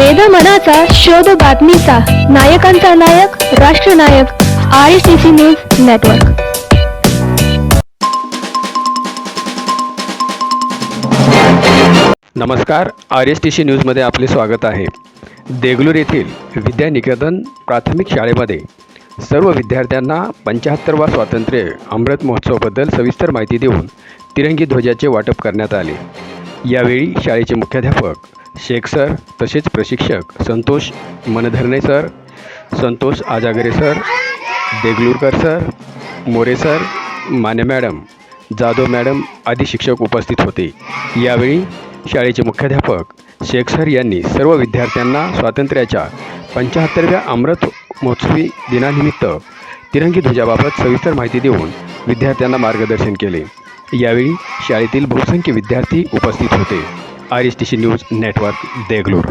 वेद मनाचा शोध बातमीचा. नायकांचा नायक राष्ट्रनायक I C T C news network नमस्कार आर एस टी सी न्यूजमध्ये आपले स्वागत आहे. देगलूर येथील विद्यानिकेतन प्राथमिक शाळेमध्ये सर्व विद्यार्थ्यांना पंच्याहत्तरवा स्वातंत्र्य अमृत महोत्सवाबद्दल सविस्तर माहिती देऊन तिरंगी ध्वजाचे वाटप करण्यात आले. यावेळी शाळेचे मुख्याध्यापक शेख सर तसेच प्रशिक्षक Santosh Mandharne sir Santosh Ajagare sir Deglurkar sir More sir Mane madam Jadhav madam आदी शिक्षक उपस्थित होते. यावेळी शाळेचे मुख्याध्यापक शेख सर यांनी सर्व विद्यार्थ्यांना स्वातंत्र्याच्या पंच्याहत्तरव्या अमृत महोत्सवी दिनानिमित्त तिरंगी ध्वजाबाबत सविस्तर माहिती देऊन विद्यार्थ्यांना मार्गदर्शन केले. यावेळी शाळेतील बहुसंख्य विद्यार्थी उपस्थित होते. R S T C news network Deglur.